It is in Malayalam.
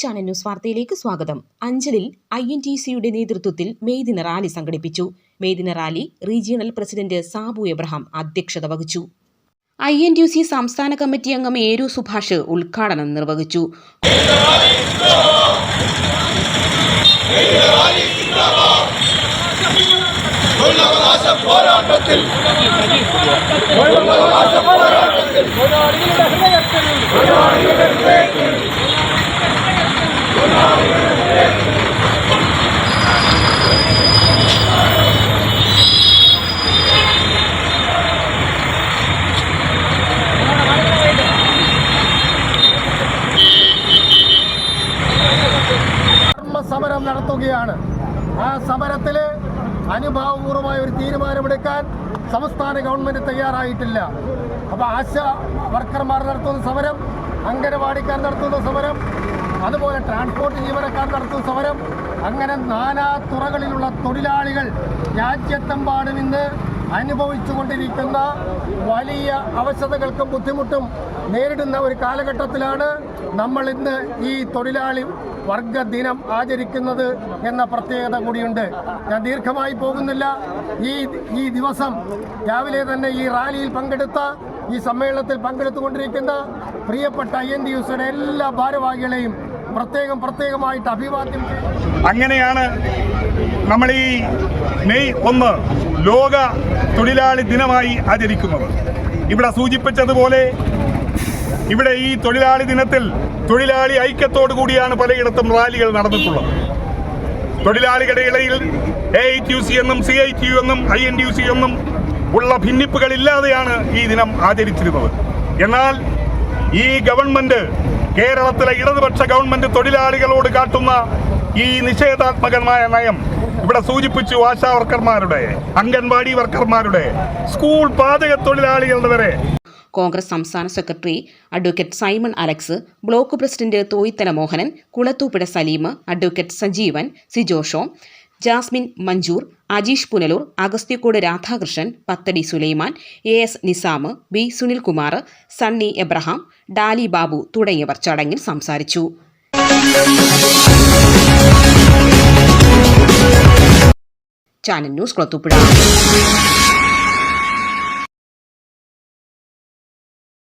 ചാനൽ ന്യൂസ് വാർത്തയിലേക്ക് സ്വാഗതം. അഞ്ചലിൽ ഐ എൻ ടി സിയുടെ നേതൃത്വത്തിൽ മെയ്ദിന റാലി സംഘടിപ്പിച്ചു. മെയ്ദിന rally regional president Sabu Abraham അധ്യക്ഷത വഹിച്ചു. ഐ എൻ ടി സി സംസ്ഥാന കമ്മിറ്റി അംഗം ഏരു സുഭാഷ് ഉദ്ഘാടനം നിർവഹിച്ചു. ധർമ്മ സമരം നടത്തുകയാണ്. ആ സമരത്തിൽ അനുഭാവപൂർവമായ ഒരു തീരുമാനമെടുക്കാൻ സംസ്ഥാന ഗവൺമെന്റ് തയ്യാറായിട്ടില്ല. അപ്പോൾ ആശ വർക്കർമാർ നടത്തുന്ന സമരം അംഗനവാടിക്കാർ നടത്തുന്ന സമരം അതുപോലെ ട്രാൻസ്പോർട്ട് ജീവനക്കാർ നടത്തുന്ന സമരം അങ്ങനെ നാനാ തുറകളിലുള്ള തൊഴിലാളികൾ രാജ്യത്തെമ്പാടും ഇന്ന് അനുഭവിച്ചുകൊണ്ടിരിക്കുന്ന വലിയ അവശതകൾക്കും ബുദ്ധിമുട്ടും നേരിടുന്ന ഒരു കാലഘട്ടത്തിലാണ് നമ്മൾ ഇന്ന് ഈ തൊഴിലാളി വർഗ ദിനം ആചരിക്കുന്നത് എന്ന പ്രത്യേകത കൂടിയുണ്ട്. ഞാൻ ദീർഘമായി പോകുന്നില്ല. ഈ ഈ ദിവസം രാവിലെ തന്നെ ഈ റാലിയിൽ പങ്കെടുത്ത ഈ സമ്മേളനത്തിൽ പങ്കെടുത്തുകൊണ്ടിരിക്കുന്ന പ്രിയപ്പെട്ട ഐ എൻ ഡി യുസിയുടെ എല്ലാ ഭാരവാഹികളെയും പ്രത്യേകം പ്രത്യേകമായിട്ട് അഭിവാദ്യം അങ്ങനെയാണ് നമ്മൾ ഈ മെയ് ഒന്ന് ലോക തൊഴിലാളി ദിനമായി ആചരിക്കുന്നത്. ഇവിടെ സൂചിപ്പിച്ചതുപോലെ ഇവിടെ ഈ തൊഴിലാളി ദിനത്തിൽ തൊഴിലാളി ഐക്യത്തോടു കൂടിയാണ് പലയിടത്തും റാലികൾ നടന്നിട്ടുള്ളത്. തൊഴിലാളികളുടെ ഇടയിൽ A I T U C എന്നും സി ഐ ടി യു എന്നും I N T U C എന്നും ഉള്ള ഭിന്നിപ്പുകളില്ലാതെയാണ് ഈ ദിനം ആചരിച്ചിരുന്നത്. എന്നാൽ ഈ ഗവൺമെന്റ് കേരളത്തിലെ ഇടതുപക്ഷ ഗവൺമെന്റ് തൊഴിലാളികളോട് കാട്ടുന്ന ഈ നിഷേധാത്മകമായ നയം ഇവിടെ സൂചിപ്പിച്ചു ആശാ വർക്കർമാരുടെ അംഗൻവാടി വർക്കർമാരുടെ സ്കൂൾ പാചക തൊഴിലാളികളുടെ വരെ. കോൺഗ്രസ് സംസ്ഥാന secretary advocate Simon Alex block president Thoyithala Mohanan കുളത്തൂപ്പിട Saleem advocate Sajeevan സിജോഷോ Jasmine Manjoor Ajeesh Punalur Agasthyakode Radhakrishnan Pathadi Sulaiman A S Nizam B Sunilkumar Sunny Abraham Dolly Babu തുടങ്ങിയവർ ചടങ്ങിൽ സംസാരിച്ചു. Channel news Kulathupuzha.